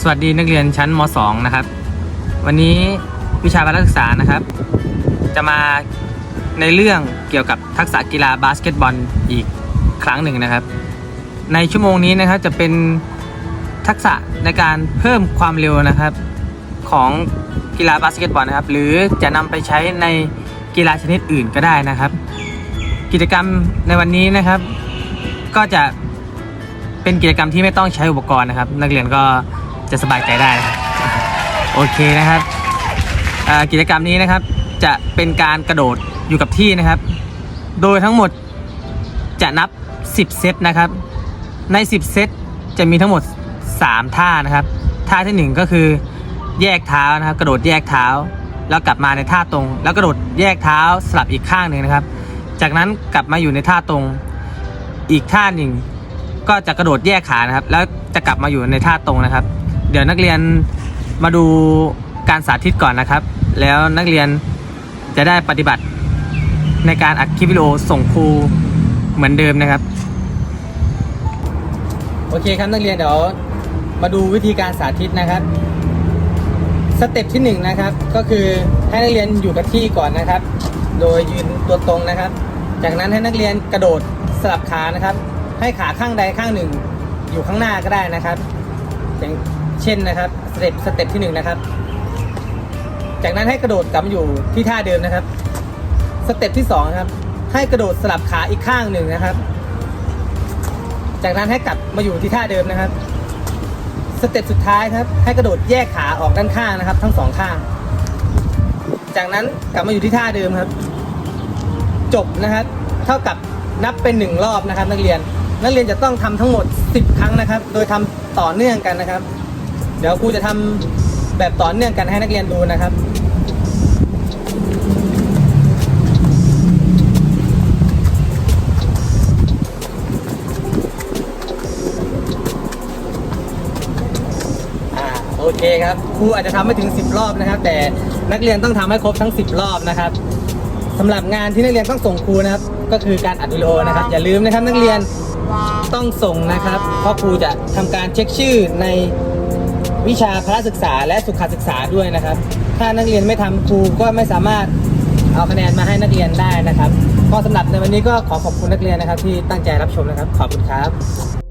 สวัสดีนักเรียนชั้นม .2 นะครับ วันนี้วิชาการศึกษานะครับ จะมาในเรื่องเกี่ยวกับทักษะกีฬาบาสเกตบอลอีกครั้งหนึ่งนะครับ ในชั่วโมงนี้นะครับจะเป็นทักษะในการเพิ่มความเร็วนะครับ ของกีฬาบาสเกตบอลนะครับ หรือจะนำไปใช้ในกีฬาชนิดอื่นก็ได้นะครับ กิจกรรมในวันนี้นะครับ ก็จะเป็นกิจกรรมที่ไม่ต้องใช้อุปกรณ์นะครับ นักเรียนก็ จะสบายใจได้นะครับโอเคนะครับกิจกรรมนี้นะครับจะเป็นการกระโดดอยู่กับที่นะครับ โดยทั้งหมดจะนับ 10 เซตนะครับ ใน 10 เซตจะมีทั้งหมด 3 ท่านะครับ ท่าทีหนึ่1 ก็คือแยกเท้านะครับ กระโดดแยกเท้า แล้วกลับมาในท่าตรง แล้วกระโดดแยกเท้าสลับอีกข้างหนึ่งนะครับ จากนั้นกลับมาอยู่ในท่าตรงอีกท่าหนึ่งก็จะกระโดดแยกขานะครับ แล้วจะกลับมาอยู่ในท่าตรงนะครับ เดี๋ยวนักเรียนมาดูการสาธิตก่อนนะครับ แล้วนักเรียนจะได้ปฏิบัติในการอัดคลิปวิดีโอส่งครูเหมือนเดิมนะครับ โอเคครับนักเรียนเดี๋ยวมาดูวิธีการสาธิตนะครับ สเต็ปที่หนึ่งนะครับ ก็คือให้นักเรียนอยู่กับที่ก่อนนะครับ โดยยืนตัวตรงนะครับ จากนั้นให้นักเรียนกระโดดสลับขานะครับ ให้ขาข้างใดข้างหนึ่ง อยู่ข้างหน้าก็ได้นะครับอย่าง เช่นนะครับสเต็ปสเต็ปที่หนึ่งนะครับ จากนั้นให้กระโดดกลับมาอยู่ที่ท่าเดิมนะครับ สเต็ปที่สองครับ ให้กระโดดสลับขาอีกข้างหนึ่งนะครับ จากนั้นให้กลับมาอยู่ที่ท่าเดิมนะครับ สเต็ปสุดท้ายครับ ให้กระโดดแยกขาออกด้านข้างนะครับ ทั้งสองข้าง จากนั้นกลับมาอยู่ที่ท่าเดิมครับ จบนะครับ เท่ากับนับเป็นหนึ่งรอบนะครับ นักเรียนนักเรียนจะต้องทำทั้งหมด 10 ครั้งนะครับ โดยทำต่อเนื่องกันนะครับ เดี๋ยวครูจะทำแบบต่อเนื่องกันให้นักเรียนดูนะครับอ่าโอเคครับครูอาจจะทำไม่ถึง 10 รอบนะครับ แต่นักเรียนต้องทำให้ครบทั้ง 10 รอบนะครับสำหรับงานที่นักเรียนต้องส่งครูนะครับ ก็คือการอัดวิดีโอนะครับ อย่าลืมนะครับนักเรียนต้องส่งนะครับเพราะครูจะทำการเช็คชื่อใน วิชาพละศึกษาและสุขศึกษาด้วยนะครับ ถ้านักเรียนไม่ทำครูก็ไม่สามารถเอาคะแนนมาให้นักเรียนได้นะครับก็สำหรับในวันนี้ก็ขอขอบคุณนักเรียนนะครับ ที่ตั้งใจรับชมนะครับ ขอบคุณครับ